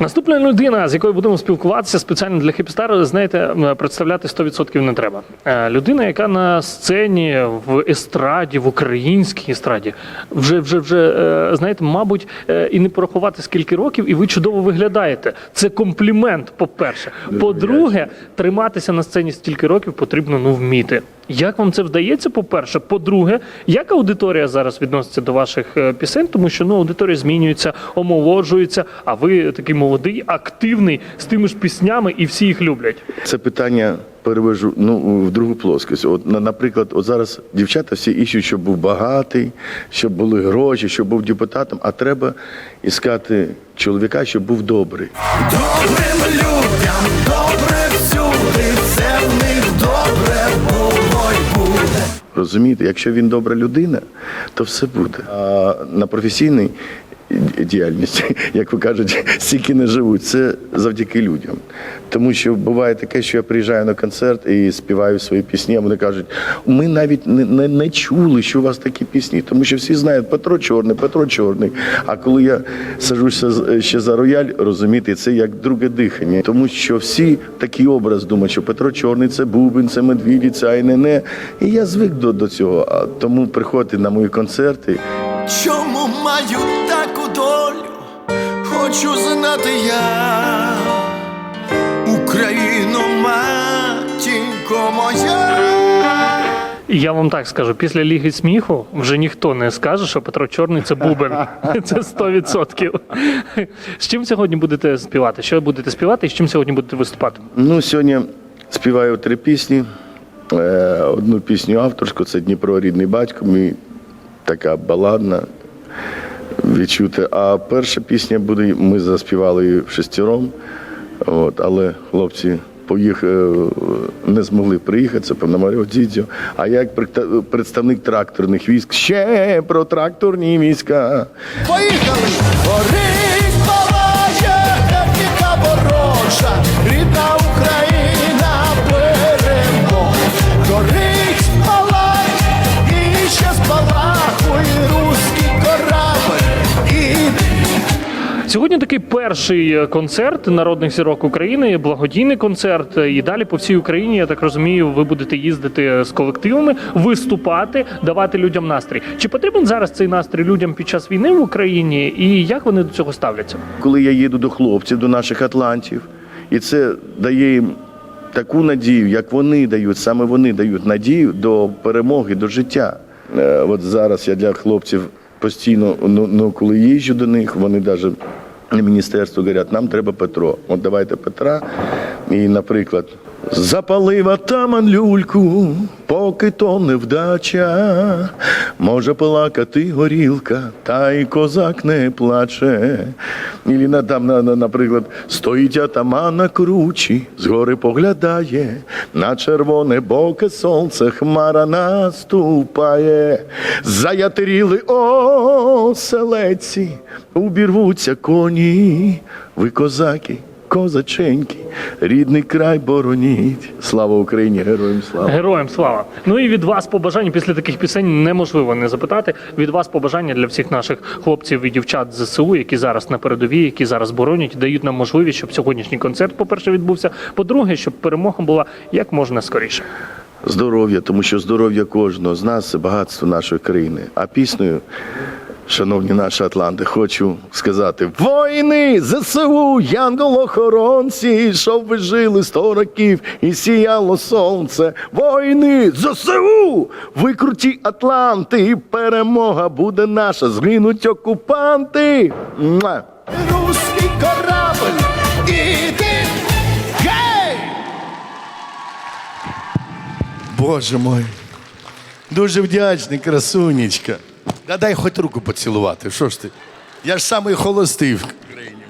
Наступна людина, з якою будемо спілкуватися спеціально для Хіпстар, знаєте, представляти 100% не треба. Е, Людина, яка на сцені в естраді, в українській естраді, вже вже вже е, знаєте, мабуть, е, і не порахувати скільки років, і ви чудово виглядаєте. Це комплімент, по-перше. По-друге, триматися на сцені стільки років потрібно ну вміти. Як вам це вдається? По-перше, по-друге, як аудиторія зараз відноситься до ваших е, пісень, тому що ну аудиторія змінюється, омолоджується, а ви такий молодий, активний з тими ж піснями, і всі їх люблять. Це питання перевожу ну, в другу плоскость. От, наприклад, от зараз дівчата всі іщуть, щоб був багатий, щоб були гроші, щоб був депутатом, а треба іскати чоловіка, щоб був добрий. Добрим людям добре всюди, Розумієте, якщо він добра людина, то все буде. А на професійній діяльності, як ви кажете, стільки не живуть. Це завдяки людям. Тому що буває таке, що я приїжджаю на концерт і співаю свої пісні, а вони кажуть, ми навіть не, не, не чули, що у вас такі пісні, тому що всі знають Петро Чорний, Петро Чорний. А коли я сажуся ще за рояль, розумієте, це як друге дихання. Тому що всі такий образ думають, що Петро Чорний це Бубен, це Медвіді, це Айнене. І я звик до, до цього. Тому приходьте на мої концерти. Чому маю? Хочу знати я, Україно, матінко моя. Я вам так скажу: після ліги сміху вже ніхто не скаже, що Петро Чорний це бубен. Це 100%. З чим сьогодні будете співати? Що будете співати і з чим сьогодні будете виступати? Ну, сьогодні співаю три пісні. Е, Одну пісню авторську це Дніпро рідний батько, мій така баладна, відчути. А перша пісня буде, ми заспівали її шестером, от, але хлопці поїх, е, не змогли приїхати, це Пономарьов, Дідзьо. А я як представник тракторних військ, ще про тракторні війська. Поїхали! Горить палає техніка ворожа, рідна Сьогодні такий перший е, концерт народних зірок України, благодійний концерт. І далі по всій Україні, я так розумію, ви будете їздити з колективами, виступати, давати людям настрій. Чи потрібен зараз цей настрій людям під час війни в Україні, і як вони до цього ставляться? коли я їду до хлопців, до наших атлантів, і це дає їм таку надію, як вони дають, саме вони дають надію до перемоги, до життя. Е, От зараз я для хлопців постійно, ну, ну коли їжджу до них, вони навіть на міністерство говорять, нам треба Петро. От давайте Петра. І, наприклад, запалив атаман люльку, поки то невдача. Може плакати горілка, та й козак не плаче. Ілі на- там, на, на, наприклад, стоїть атаман на кручі, згори поглядає, на червоне боке сонце хмара наступає. Заятиріли оселеці, убірвуться коні, ви козаки. Козаченьки, рідний край бороніть. Слава Україні, героям слава! Героям слава! Ну і від вас побажання після таких пісень неможливо не запитати. Від вас побажання для всіх наших хлопців і дівчат з ЗСУ, які зараз на передовій, які зараз боронять, дають нам можливість, щоб сьогоднішній концерт, по-перше, відбувся. По-друге, щоб перемога була як можна скоріше. Здоров'я, тому що здоров'я кожного з нас це багатство нашої країни. А піснею, шановні наші Атланти, хочу сказати: воїни, ЗСУ, янголохоронці, щоб ви жили сто років і сіяло сонце. Воїни, ЗСУ, ви круті Атланти, і перемога буде наша. Згинуть окупанти. Муа! руський корабль. Іди. Гей! Боже мой. Дуже вдячний, красунечка. Да дай хоч руку поцілувати. Що ж ти? Я ж самий холостий в країні.